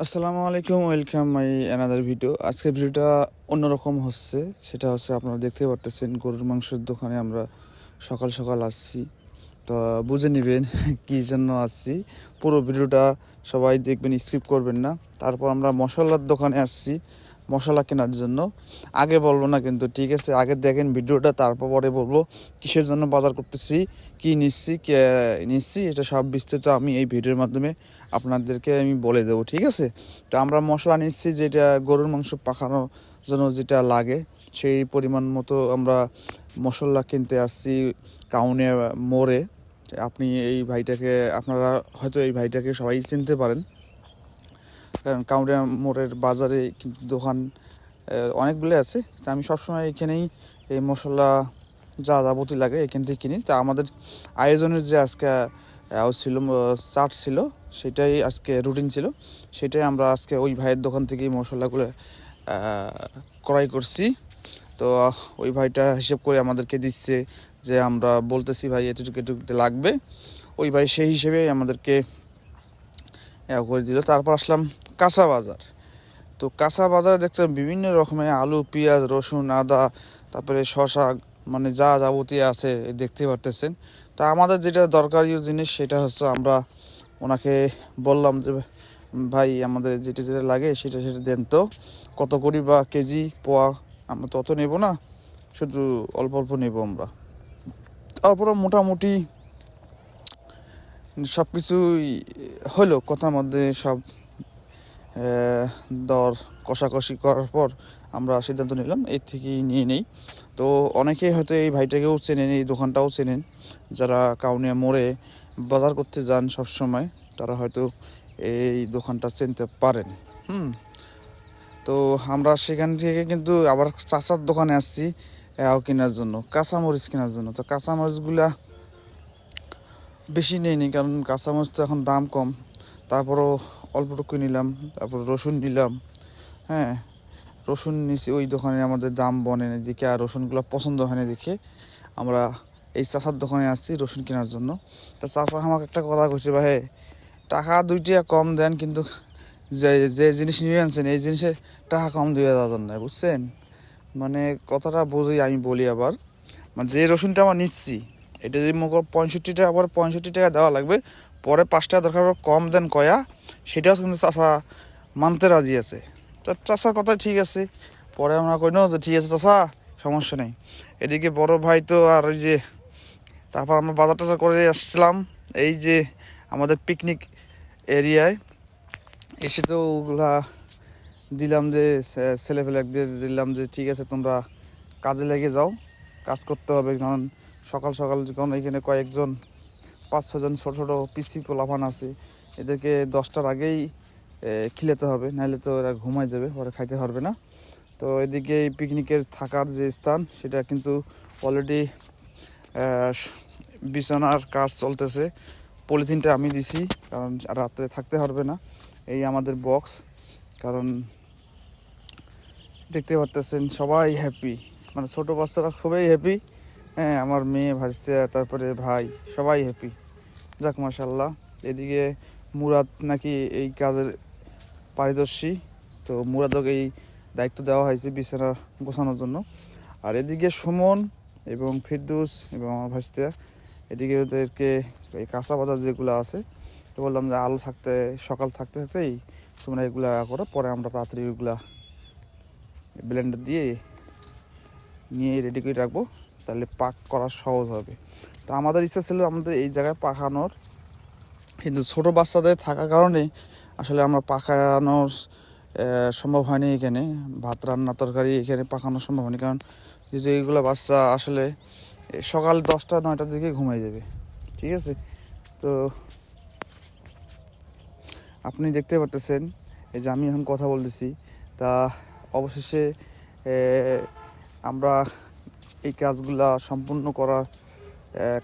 আসসালামু আলাইকুম welcome my another video আজকের ভিডিওটা অন্যরকম হচ্ছে। সেটা হচ্ছে আপনারা দেখতে পারতেছেন, গরুর মাংসের দোকানে আমরা সকাল সকাল আসছি। তো বুঝে নেবেন কী জন্য আসছি। পুরো ভিডিওটা সবাই দেখবেন স্কিপ করবেন না। তারপর আমরা মশলার দোকানে আসছি। মশলা কেনার জন্য। আগে বলব না কিন্তু, ঠিক আছে, আগে দেখেন ভিডিওটা, তারপর পরে বলব কিসের জন্য বাজার করতেছি, কি নিচ্ছি, কে নিচ্ছি, এটা সব বিস্তারিত আমি এই ভিডিওর মাধ্যমে আপনাদেরকে আমি বলে দেবো, ঠিক আছে? তো আমরা মশলা নিচ্ছি, যেটা গরুর মাংস পাখানোর জন্য যেটা লাগে, সেই পরিমাণ মতো আমরা মশলা কিনতে আসছি কাউনে, মোড়ে। আপনি এই ভাইটাকে, আপনারা হয়তো এই ভাইটাকে সবাই চিনতে পারেন। কারণ কাউরিয়া মোড়ের বাজারে কিন্তু দোকান অনেকগুলো আছে। তা আমি সবসময় এখানেই এই মশলা যা যাবতীয় লাগে এখান থেকে কিনি। তা আমাদের আয়োজনের যে আজকে ছিল চাট ছিল, সেটাই আজকে রুটিন ছিল। সেটাই আমরা আজকে ওই ভাইয়ের দোকান থেকেই মশলাগুলো ক্রয় করছি। তো ওই ভাইটা হিসেব করে আমাদেরকে দিচ্ছে যে আমরা বলতেছি, ভাই এটুকু এটুকু লাগবে। ওই ভাই সেই হিসেবে আমাদেরকে করে দিল। তারপর আসলাম কাঁচা বাজার। তো কাঁচা বাজারে দেখছেন বিভিন্ন রকমের আলু, পেঁয়াজ, রসুন, আদা, তারপরে শশা মানে যা যাবতীয় আছে দেখতে পারতেছেন। তা আমাদের যেটা দরকারি জিনিস সেটা হচ্ছে আমরা ওনাকে বললাম যে, ভাই, আমাদের যেটা যেটা লাগে সেটা সেটা দেন তো। কত করি বা কেজি, পোয়া, আমরা তত নেব না। শুধু অল্প অল্প নেব আমরা। তারপরে মোটামুটি সব কিছুই হলো, কথার মধ্যে সব দর কষাকষি করার পর আমরা সিদ্ধান্ত নিলাম, এর থেকেই নিয়ে নেই। তো অনেকেই হয়তো এই ভাইটাকেও চেনেন, এই দোকানটাও চেনেন। যারা কাউনিয়া মোড়ে বাজার করতে যান সব সময় তারা হয়তো এই দোকানটা চিনতে পারেন। হুম। তো আমরা সেখান থেকে কিন্তু আবার চাচার দোকানে আসছি কেনার জন্য, কাঁচামরিচ কেনার জন্য। তো কাঁচামরিচগুলা বেশি নেইনি কারণ কাঁচামরিচ তো এখন দাম কম। তারপরও অল্পটুকু নিলাম, তারপর রসুন নিলাম হ্যাঁ। রসুন নিছি, ওই দোকানে আমাদের দাম বনে দেখে আর রসুনগুলো পছন্দ হয় না দেখে আমরা এই চাষার দোকানে আসছি রসুন কেনার জন্য। তা চাষা আমাকে একটা কথা কইছে, ভাই, টাকা দুইটা কম দেন, কিন্তু যে যে জিনিস নিয়ে আনছেন, এই জিনিসে টাকা কম দিয়ে যাবেন না, বুঝছেন? মানে কথাটা বুঝেই আমি বলি আবার। মানে যে রসুনটা আমার নিচ্ছি, এটা যদি করো পঁয়ষট্টি টাকা পরে পঁয়ষট্টি টাকা দেওয়া লাগবে পরে পাঁচ টাকা দরকার কম দেন কয়া, সেটাও কিন্তু চাষা মানতে রাজি আছে। তো চাষার কথা ঠিক আছে। পরে আমরা কই না যে ঠিক আছে চাষা সমস্যা নেই। এদিকে বড় ভাই তো আর ওই যে, তারপর আমরা বাজার টাজার করে আসছিলাম, এই যে আমাদের পিকনিক এরিয়ায়। এসে তো ওগুলা দিলাম যে ছেলেপেলেদের দিলাম যে, ঠিক আছে তোমরা কাজে লেগে যাও, কাজ করতে হবে। কারণ সকাল সকাল যখন এখানে কয়েকজন পাঁচ ছজন ছোটো ছোটো পিসি পোলাপান আছে, এদেরকে দশটার আগেই খিলাতে হবে, নাহলে তো এরা ঘুমায় যাবে, পরে খাইতে পারবে না। তো এদিকে এই পিকনিকের থাকার যে স্থান, সেটা কিন্তু অলরেডি বিছানার কাজ চলতেছে। পলিথিনটা আমি দিছি, কারণ রাত্রে থাকতে পারবে না। এই আমাদের বক্স কারণ দেখতে পারতেছেন সবাই হ্যাপি মানে ছোট বাচ্চারা খুবই হ্যাপি হ্যাঁ আমার মেয়ে ভাজতে তারপরে ভাই, সবাই হ্যাপি যাক মাশাল্লাহ এদিকে মুরাদ নাকি এই কাজের পারিদর্শী। তো মুরাদকে এই দায়িত্ব দেওয়া হয়েছে বিছানা গোছানোর জন্য। আর এদিকে সুমন এবং ফিরদুস এবং আমার ভাজতে এদিকে ওদেরকে এই কাঁচা বাজার যেগুলো আছে, তো বললাম যে আলো থাকতে, সকাল থাকতে থাকতেই তোমরা এগুলা করো, পরে আমরা তাড়াতাড়ি ওইগুলা ব্লেন্ডার দিয়ে নিয়ে রেডি করে রাখব। তাহলে পাক করা সহজ হবে। তো আমাদের ইচ্ছা ছিল আমাদের এই জায়গায় পাকানোর। কিন্তু ছোট বাচ্চাদের থাকার কারণে আসলে আমরা পাকানোর সম্ভব হয়নি এখানে। ভাত রান্না, তরকারি এখানে পাকানো সম্ভব হয়নি। কারণ যেহেতু এইগুলো বাচ্চা আসলে সকাল দশটা, নয়টার দিকে ঘুমাই যাবে। ঠিক আছে? তো আপনি দেখতে পারতেছেন, এই যে আমি এখন কথা বলতেছি। তা অবশেষে আমরা এই কাজগুলা সম্পূর্ণ করার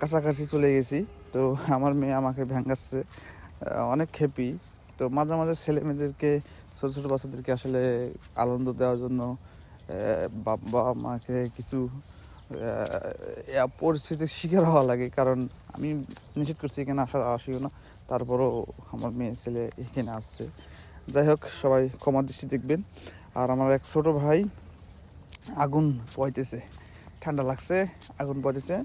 কাছাকাছি চলে গেছি। তো আমার মেয়ে আমাকে ভেঙ্গাচ্ছে আহ, অনেক হ্যাপি তো মাঝে মাঝে ছেলে মেয়েদেরকে ছোটো ছোটো বাচ্চাদেরকে আসলে আনন্দ দেওয়ার জন্য বাবা মাকে কিছু পরিস্থিতির শিকার হওয়া লাগে। কারণ আমি নিষেধ করছি এখানে আসা আসিও না। তারপরও আমার মেয়ে ছেলে এখানে আসছে। যাই হোক সবাই ক্ষমার দৃষ্টি দেখবেন। আর আমার এক ছোট ভাই আগুন পয়তেছে ঠান্ডা লাগছে আগুন পয়তেছে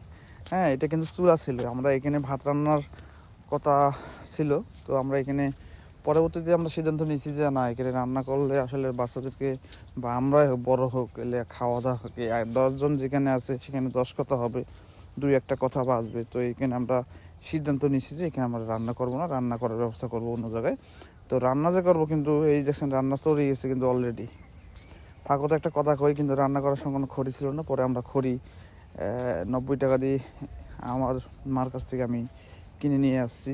হ্যাঁ এটা কিন্তু চূড়া ছিল। আমরা এখানে ভাত রান্নার কথা ছিল, তো আমরা এখানে পরবর্তীতে আমরা সিদ্ধান্ত নিয়েছি যে না, এখানে রান্না করলে আসলে বাচ্চাদেরকে বা আমরা বড় হোক, এলে খাওয়া দাওয়া হোক দশজন যেখানে আছে সেখানে দশ কথা হবে, দুই একটা কথা বাঁচবে তো এখানে আমরা সিদ্ধান্ত নিয়েছি যে এখানে আমরা রান্না করব না, রান্না করার ব্যবস্থা করব অন্য জায়গায়। তো রান্না যে করব কিন্তু এই দেখছেন রান্না চড়ে গেছে কিন্তু অলরেডি ফাঁকতে একটা কথা কই, কিন্তু রান্না করার সময় কোনো খড়ি ছিল না, পরে আমরা খড়ি নব্বই টাকা দিয়ে আমার মার কাছ থেকে আমি কিনে নিয়ে আসছি,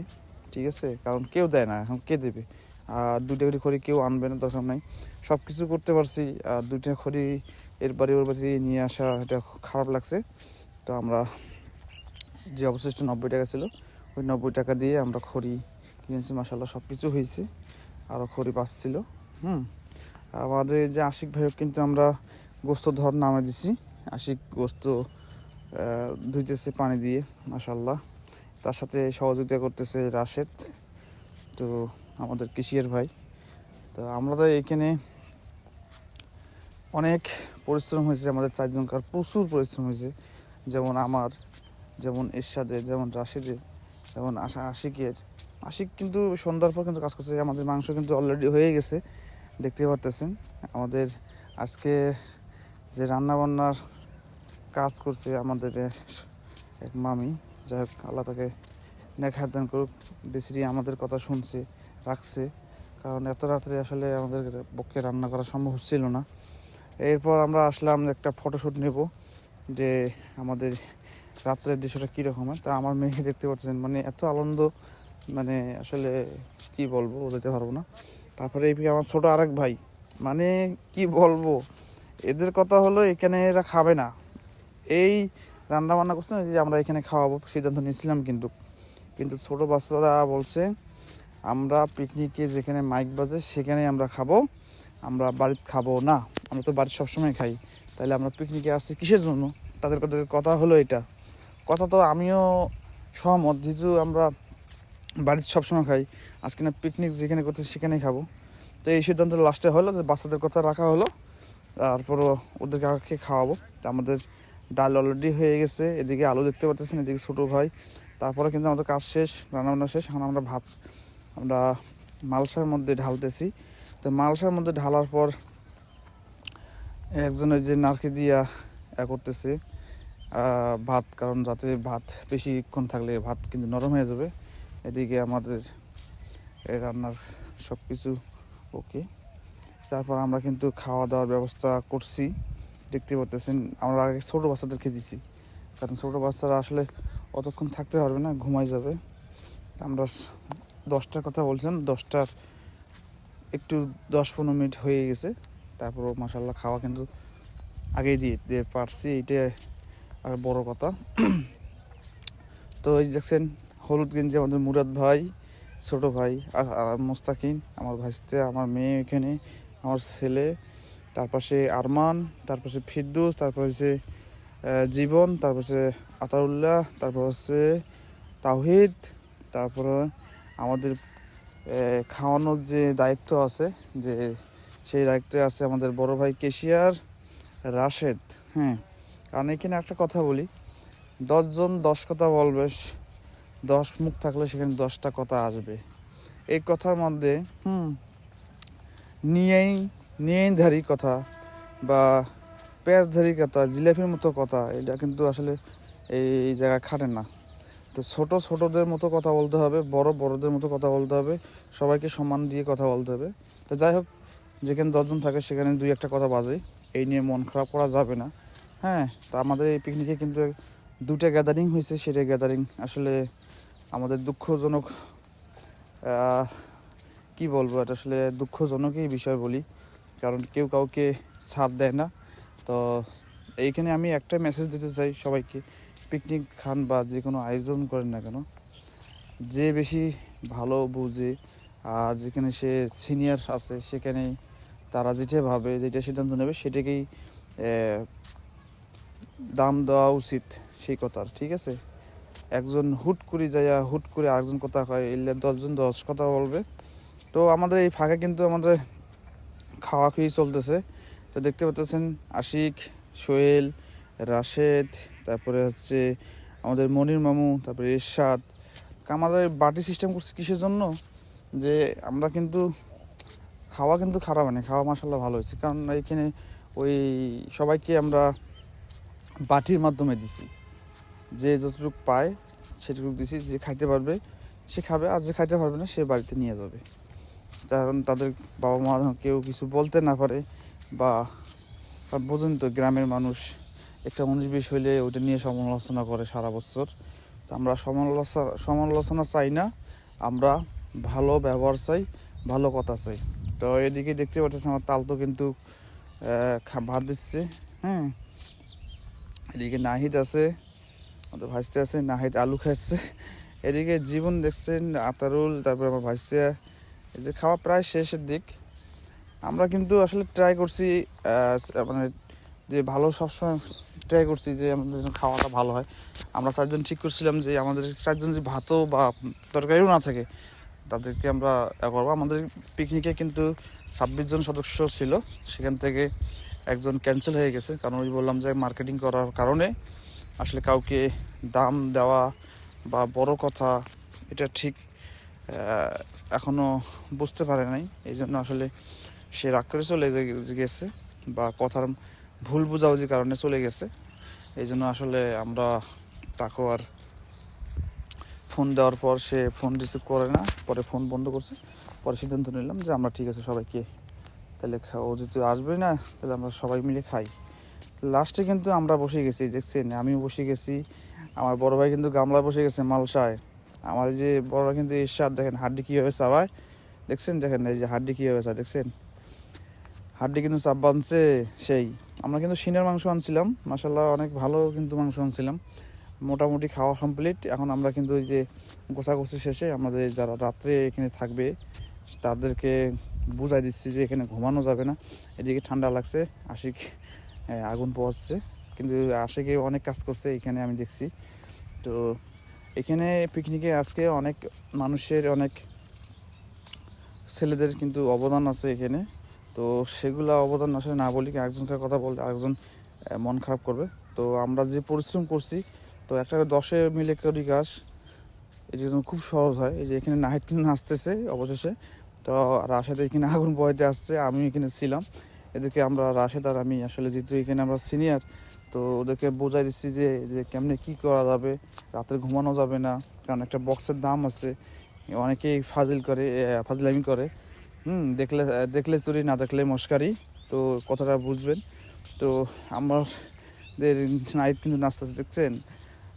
ঠিক আছে? কারণ কেউ দেয় না, এখন কে দেবে? আর দুইটা করে খড়ি কেউ আনবে না, দরকার নাই। সব কিছু করতে পারছি, আর দুইটা খড়ি এর বাড়ি ওর বাড়ি নিয়ে আসা এটা খারাপ লাগছে। তো আমরা যে অবশিষ্ট নব্বই টাকা ছিল, ওই নব্বই টাকা দিয়ে আমরা খড়ি কিনেছি মাসাল্লাহ সব কিছু হয়েছে। আরও খড়ি পাচ্ছিল হুম? আমাদের যে আশিক ভাইও কিন্তু আমরা গোস্ত ধর নামে দিছি। আশিক গোস্ত ধুইতেছে পানি দিয়ে মাসাল্লাহ তার সাথে সহযোগিতা করতেছে রাশেদ, তো আমাদের কৃষিয়ার ভাই। তো আমরা তো এখানে অনেক পরিশ্রম হয়েছে, আমাদের চারজনকার প্রচুর পরিশ্রম হয়েছে। যেমন আমার, যেমন এরশাদের, যেমন রাশেদের, যেমন আশা আশিকের। আশিক কিন্তু সন্ধ্যার পর কিন্তু কাজ করছে, আমাদের মাংস কিন্তু অলরেডি হয়ে গেছে, দেখতে পারতেছেন। আমাদের আজকে যে রান্না বান্নার কাজ করছে আমাদের এক মামি। যাই হোক, আল্লাহ তাকে নেখায় দান করুক। বেশি আমাদের কথা শুনছে, রাখছে। কারণ এত রাত্রে আসলে আমাদের পক্ষে রান্না করা সম্ভব হচ্ছিল না। এরপর আমরা আসলাম একটা ফটোশ্যুট নেব যে আমাদের রাত্রের দৃশ্যটা কীরকম হয়। তা আমার মেয়েকে দেখতে পাচ্ছেন মানে এত আনন্দ মানে আসলে কি বলব বোঝাতে পারব না। তারপরে এই আমার ছোট আরেক ভাই মানে কি বলব, এদের কথা হলো এখানে এরা খাবে না। এই রান্না বান্না করছে না, যে আমরা এখানে খাওয়াবো সিদ্ধান্ত নিয়েছিলাম কিন্তু। কিন্তু ছোট বাচ্চারা বলছে আমরা পিকনিকে যেখানে মাইক বাজে সেখানে আমরা খাব আমরা বাড়িতে খাব না আমরা তো বাড়িতে সবসময় খাই। তাহলে আমরা পিকনিকে আসছি কিসের জন্য? তাদের কথা হলো এটা। কথা তো আমিও সহমত যেহেতু আমরা বাড়িতে সবসময় খাই আজকে না পিকনিক যেখানে করছে সেখানেই খাব। তো এই সিদ্ধান্ত লাস্টে হলো যে বাচ্চাদের কথা রাখা হলো তারপর ওদেরকে আগে খাওয়াবো। আমাদের ডাল অলরেডি হয়ে গেছে। এদিকে আলু দেখতে পাচ্ছেন এদিকে ছোটো ভাই। তারপরে কিন্তু আমাদের কাজ শেষ, রান্নাবান্না শেষ। এখন আমরা ভাত, আমরা মালসার মধ্যে ঢালতেছি। তো মালসার মধ্যে ঢালার পর একজনের যে নারকি দিয়া এ করতেছে ভাত। কারণ যাতে ভাত বেশিক্ষণ থাকলে ভাত কিন্তু নরম হয়ে যাবে। এদিকে আমাদের রান্নার সব কিছু ওকে। তারপর আমরা কিন্তু খাওয়া দাওয়ার ব্যবস্থা করছি। দেখতে পারতেছেন। আমরা আগে ছোটো বাচ্চাদেরকে দিছি। কারণ ছোটো বাচ্চারা আসলে অতক্ষণ থাকতে পারবে না, ঘুমাই যাবে। আমরা দশটার কথা বলছিলাম, দশটার একটু দশ পনেরো মিনিট হয়ে গেছে। তারপর মাসাল্লাহ খাওয়া কিন্তু আগেই দিয়ে দিয়ে পারছি, এইটাই আর বড় কথা। তো এই দেখছেন, হলুদ গেঞ্জি আমাদের মুরাদ ভাই, ছোট ভাই আর মোস্তাকিন, আমার ভাইস্তে, আমার মেয়ে এখানে, আমার ছেলে। তার পাশে আরমান, তার পাশে ফিরদুস তারপর হচ্ছে জীবন তারপর হচ্ছে আতাউল্লাহ তারপর হচ্ছে তাওহিদ, তারপরে আমাদের খাওয়ানোর যে দায়িত্ব আছে, যে সেই দায়িত্বে আছে আমাদের বড় ভাই কেশিয়ার রাশেদ হ্যাঁ। কারণ এখানে একটা কথা বলি, দশজন দশ কথা বলবে, দশ মুখ থাকলে সেখানে দশটা কথা আসবে। এই কথার মধ্যে, হুম, নিয়েই নিয়েইধারী কথা বা পেঁয়াজধারী কথা, জিলাপির মতো কথা, এটা কিন্তু আসলে এই জায়গায় খাটে না। তো ছোট ছোটদের মতো কথা বলতে হবে, বড় বড়দের মতো কথা বলতে হবে, সবাইকে সম্মান দিয়ে কথা বলতে হবে। তো যাই হোক, যেখানে দশজন থাকে সেখানে দুই একটা কথা বাজে, এই নিয়ে মন খারাপ করা যাবে না। হ্যাঁ তো আমাদের এই পিকনিকে কিন্তু দুটা গ্যাদারিং হয়েছে, সেটা গ্যাদারিং আসলে আমাদের দুঃখজনক কি বলব, এটা আসলে দুঃখজনকই বিষয় বলি। কারণ কেউ কাউকে ছাড় দেয় না। তো এইখানে আমি একটা মেসেজ দিতে চাই সবাইকে। পিকনিক খান বা যে কোনো আয়োজন করেন না কেন, যে বেশি ভালো বুঝে আর যেখানে সে সিনিয়র আছে সেখানে তারা যেটা ভাবে, যেটা সিদ্ধান্ত নেবে সেটাকেই দাম দেওয়া উচিত সেই কথার, ঠিক আছে? একজন হুট করে যাইয়া হুট করে আরেকজন কথা হয় এলে দশজন দশ কথা বলবে। তো আমাদের এই ফাঁকে কিন্তু আমাদের খাওয়া খুবই চলতেছে। তো দেখতে পাচ্ছেন আশিক, সোহেল, রাশেদ, তারপরে হচ্ছে আমাদের মনির মামু, তারপরে এরশাদ। আমাদের বাটি সিস্টেম করছে কিসের জন্য? যে আমরা কিন্তু খাওয়া কিন্তু খারাপ হয়নি খাওয়া মাসাল্লাহ ভালো হয়েছে। কারণ এখানে ওই সবাইকে আমরা বাটির মাধ্যমে দিছি। যে যতটুকু পায় সেটুকু দিছি, যে খাইতে পারবে, সে খাবে, আর যে খাইতে পারবে না, সে বাড়িতে নিয়ে যাবে। কারণ তাদের বাবা মা কেউ কিছু বলতে না পারে বা বোঝেন তো গ্রামের মানুষ একটা উনিশ হইলে ওটা নিয়ে সমালোচনা করে সারা বছর। তো আমরা সমালোচনা সমালোচনা চাই না, আমরা ভালো ব্যবহার চাই, ভালো কথা চাই। তো এদিকে দেখতে পাচ্ছি আমার তাল তো কিন্তু ভাত দিচ্ছে হ্যাঁ। এদিকে নাহিদ আছে, আমাদের ভাইস্তে আছে, নাহিদ আলু খাচ্ছে। এদিকে জীবন দেখছেন আতারুল, তারপরে আমার ভাইস্তে এদের খাওয়া প্রায় শেষের দিক। আমরা কিন্তু আসলে ট্রাই করছি মানে যে ভালো সবসময় ট্রাই করছি যে আমাদের খাওয়াটা ভালো হয়। আমরা চারজন ঠিক করছিলাম যে আমাদের চারজন যে ভাতও বা তরকারিও না থাকে, তাদেরকে আমরা করব। আমাদের পিকনিকে কিন্তু ছাব্বিশ জন সদস্য ছিল। সেখান থেকে একজন ক্যান্সেল হয়ে গেছে। কারণ ওই বললাম যে মার্কেটিং করার কারণে আসলে কাউকে দাম দেওয়া বা বড় কথা এটা ঠিক আহ, এখনও বুঝতে পারে নাই। এই জন্য আসলে সে রাগ করে চলে গেছে বা কথার ভুল বোঝাবুঝির কারণে চলে গেছে। এই জন্য আসলে আমরা তাকে আর ফোন দেওয়ার পর সে ফোন রিসিভ করে না পরে ফোন বন্ধ করছে। পরে সিদ্ধান্ত নিলাম যে আমরা ঠিক আছে সবাইকে তাহলে ও যদি আসবে না তাহলে আমরা সবাই মিলে খাই। লাস্টে কিন্তু আমরা বসে গেছি দেখছেন? আমিও বসে গেছি আমার বড় ভাই কিন্তু গামলা বসে গেছে মালসায়। আমার যে বড়রা কিন্তু এরশাদ দেখেন, হাড্ডি কীভাবে চাবায়। দেখছেন? দেখেন এই যে হাড্ডি কীভাবে চায়, দেখছেন? হাড্ডি কিন্তু চাপ বাঁধছে সেই। আমরা কিন্তু সিনের মাংস আনছিলাম মাসাল্লাহ অনেক ভালো কিন্তু মাংস আনছিলাম। মোটামুটি খাওয়া কমপ্লিট এখন আমরা কিন্তু ওই যে গোছাগুছি শেষে আমাদের যারা রাত্রে এখানে থাকবে, তাদেরকে বুঝাই দিচ্ছি যে এখানে ঘুমানো যাবে না। এদিকে ঠান্ডা লাগছে, আশিক আগুন পোয়াচ্ছে কিন্তু আশিকে অনেক কাজ করছে, এখানে আমি দেখছি। তো এখানে পিকনিকে আজকে অনেক মানুষের অনেক ছেলেদের কিন্তু অবদান আছে এখানে। তো সেগুলো অবদান আসলে না বলি একজনকার কথা বললে আরেকজন আহ, মন খারাপ করবে। তো আমরা যে পরিশ্রম করছি তো একটা দশে মিলে করি কাজ এটি খুব সহজ হয়। এই যে এখানে নাহিদ কিন্তু নাচতেছে অবশেষে। তো রাশেদ এখানে আগুন বয়তে আসছে আমি এখানে ছিলাম। এদেরকে আমরা রাশেদ আর আমি আসলে যেহেতু এখানে আমরা সিনিয়র তো ওদেরকে বোঝাই দিচ্ছি যে কেমনে কি করা যাবে, রাতে ঘুমানো যাবে না, কারণ একটা বক্সের দাম আছে। অনেকেই ফাজিল করে ফাজলামি করে। হুম, দেখলে দেখলে চুরি, না দেখলে মস্কারি। তো কথাটা বুঝবেন। তো আমাদের নাইট কিন্তু নাচতেছে দেখছেন?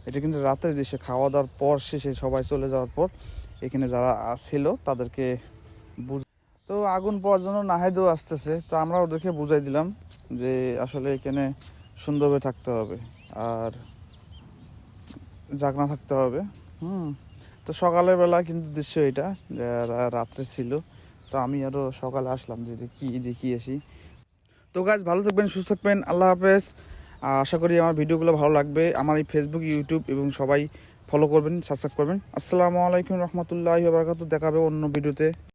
এটা কিন্তু রাতের দেশে খাওয়া দাওয়ার পর শেষে সবাই চলে যাওয়ার পর এখানে যারা ছিল, তাদেরকে বুঝ তো আগুন পাওয়ার জন্য নাহেদও আসতেছে। তো আমরা ওদেরকে বুঝাই দিলাম যে আসলে এখানে সুন্দরভাবে থাকতে হবে। আর জাগনা থাকতে হবে। হুম। তো সকালের বেলা কিন্তু দৃশ্য এটা রাত্রে ছিল। তো আমি আরও সকালে আসলাম যে দেখি দেখি আসি। তো গাছ ভালো থাকবেন, সুস্থ থাকবেন। আল্লাহ হাফেজ। আশা করি আমার ভিডিওগুলো ভালো লাগবে। আমার এই ফেসবুক ইউটিউব এবং সবাই ফলো করবেন সাবস্ক্রাইব করবেন। আসসালামু আলাইকুম রহমতুল্লাহ বারকাত দেখাবে অন্য ভিডিওতে।